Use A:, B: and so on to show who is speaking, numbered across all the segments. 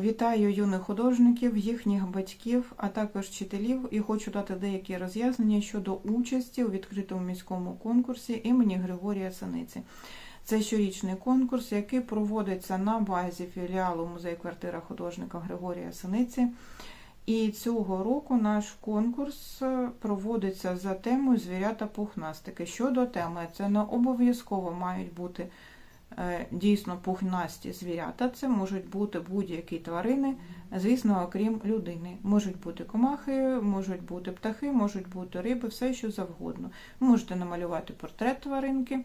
A: Вітаю юних художників, їхніх батьків, а також вчителів і хочу дати деякі роз'яснення щодо участі у відкритому міському конкурсі імені Григорія Синиці. Це щорічний конкурс, який проводиться на базі філіалу музей квартира художника Григорія Синиці. І цього року наш конкурс е, проводиться за темою звірята пухнастики. Щодо теми, це не обов'язково мають бути дійсно пухнасті звірята. Це можуть бути будь-які тварини, звісно, окрім людини. Можуть бути комахи, можуть бути птахи, можуть бути риби, все що завгодно. Можете намалювати портрет тваринки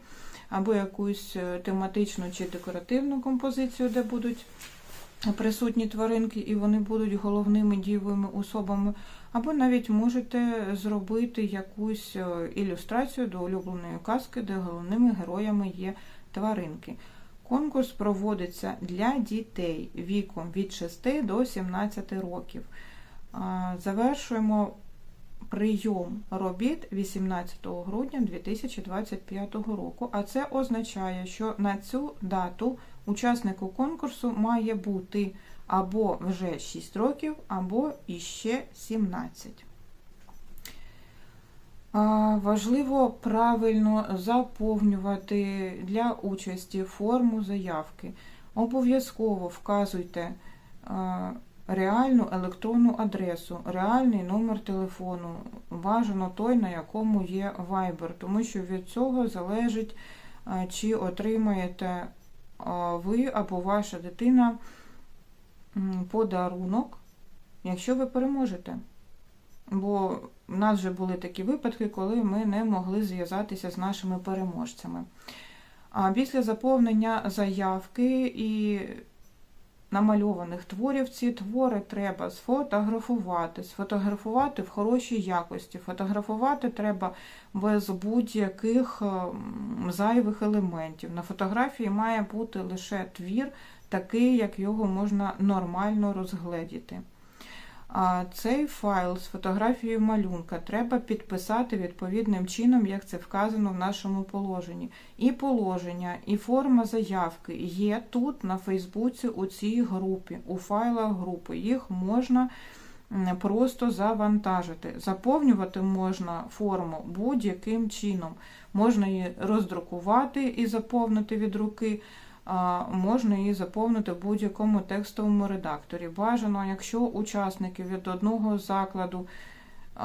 A: або якусь е, тематичну чи декоративну композицію, де будуть присутні тваринки, і вони будуть головними дієвими особами, або навіть можете зробити якусь е, ілюстрацію до улюбленої казки, де головними героями є тваринки. Конкурс проводиться для дітей віком від 6 до 17 років. Завершуємо прийом робіт 18 грудня 2025 року, а це означає, що на цю дату учаснику конкурсу має бути або вже 6 років, або іще 17. Важливо правильно заповнювати для участі форму заявки. Обов'язково вказуйте реальну електронну адресу, реальний номер телефону, бажано той, на якому є Viber, тому що від цього залежить, чи отримаєте ви або ваша дитина подарунок, якщо ви переможете. Бо в нас вже були такі випадки, коли ми не могли зв'язатися з нашими переможцями. А після заповнення заявки і намальованих творів ці твори треба сфотографувати, сфотографувати в хорошій якості. Фотографувати треба без будь-яких ем, зайвих елементів. На фотографії має бути лише твір, такий, як його можна нормально розгледіти. А цей файл з фотографією малюнка треба підписати відповідним чином, як це вказано в нашому положенні. І положення, і форма заявки є тут на Фейсбуці у цій групі, у файлах групи. Їх можна просто завантажити. Заповнювати можна форму будь-яким чином. Можна її роздрукувати і заповнити від руки можна її заповнити в будь-якому текстовому редакторі. Бажано, якщо учасників від одного закладу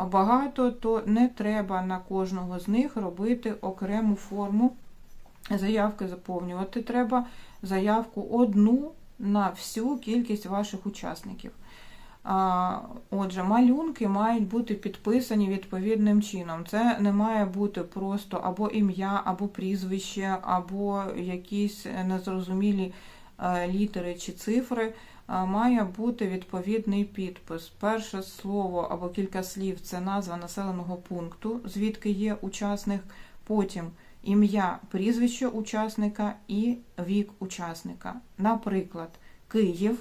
A: багато, то не треба на кожного з них робити окрему форму заявки заповнювати. Треба заявку одну на всю кількість ваших учасників. Отже, малюнки мають бути підписані відповідним чином. Це не має бути просто або ім'я, або прізвище, або якісь незрозумілі е, літери чи цифри. Має бути відповідний підпис. Перше слово або кілька слів це назва населеного пункту, звідки є учасник. Потім ім'я, прізвище учасника і вік учасника. Наприклад, Київ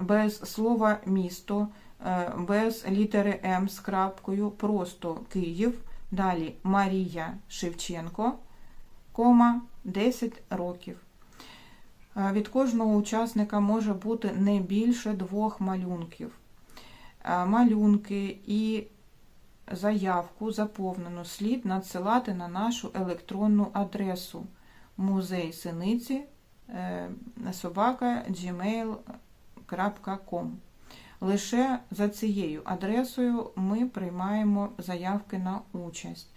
A: без слова місто, е, без літери М з крапкою, просто Київ. Далі Марія Шевченко, кома 10 років. Е, Від кожного учасника може бути не більше двох малюнків. Е, Малюнки і заявку заповнену слід надсилати на нашу електронну адресу музей синиці собака gmail Com. Лише за цією адресою ми приймаємо заявки на участь.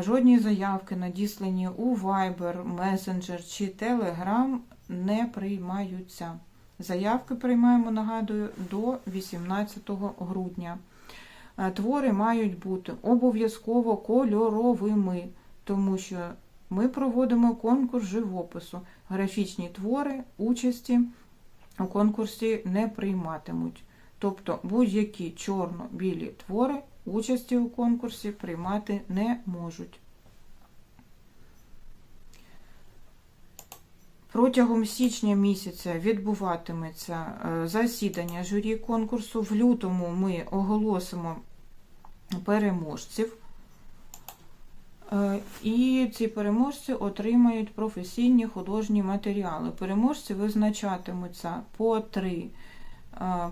A: Жодні заявки, надіслані у Viber, Messenger чи Telegram, не приймаються. Заявки приймаємо, нагадую, до 18 грудня. Твори мають бути обов'язково кольоровими, тому що ми проводимо конкурс живопису, графічні твори, участі у конкурсі не прийматимуть. Тобто будь-які чорно-білі твори участі у конкурсі приймати не можуть. Протягом січня місяця відбуватиметься е, засідання журі конкурсу. В лютому ми оголосимо переможців. Е, І ці переможці отримають професійні художні матеріали. Переможці визначатимуться по три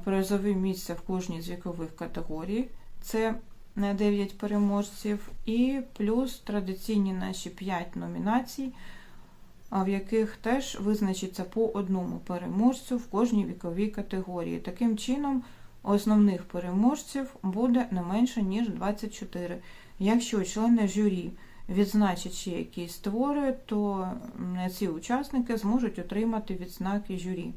A: призові місця в кожній з вікових категорій. Це 9 переможців, і плюс традиційні наші 5 номінацій, в яких теж визначиться по одному переможцю в кожній віковій категорії. Таким чином, основних переможців буде не менше, ніж 24. Якщо члени журі відзначать ще якісь твори, то ці учасники зможуть отримати відзнаки журі.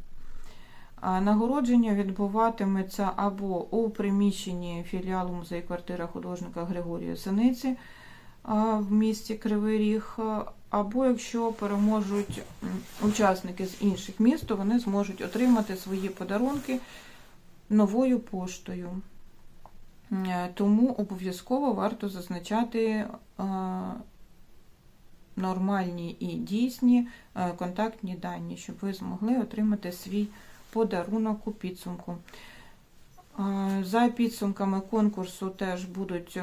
A: Нагородження відбуватиметься або у приміщенні філіалу музею квартира художника Григорія Синиці в місті Кривий Ріг, або якщо переможуть учасники з інших міст, то вони зможуть отримати свої подарунки новою поштою. Е, Тому обов'язково варто зазначати е, нормальні і дійсні е, контактні дані, щоб ви змогли отримати свій подарунок у підсумку. За підсумками конкурсу теж будуть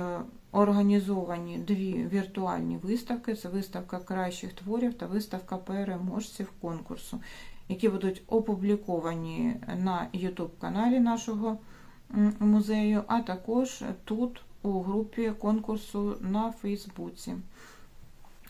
A: організовані дві віртуальні виставки: це виставка кращих творів та виставка переможців конкурсу, які будуть опубліковані на YouTube каналі нашого музею, а також тут у групі конкурсу на Фейсбуці.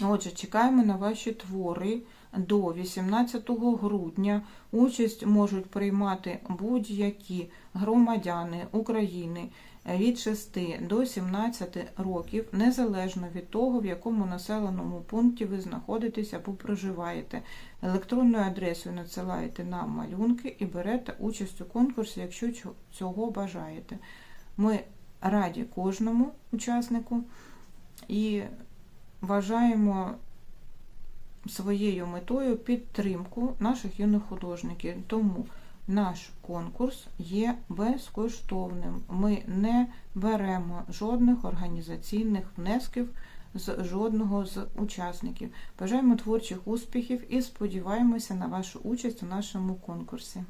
A: Отже, чекаємо на ваші твори до 18 грудня. Участь можуть приймати будь-які громадяни України від 6 до 17 років, незалежно від того, в якому населеному пункті ви знаходитесь або проживаєте. Електронною адресою надсилаєте нам малюнки і берете участь у конкурсі, якщо цього бажаєте. Ми раді кожному учаснику і вважаємо своєю метою підтримку наших юних художників. Тому наш конкурс є безкоштовним. Ми не беремо жодних організаційних внесків з жодного з учасників. Бажаємо творчих успіхів і сподіваємося на вашу участь у нашому конкурсі.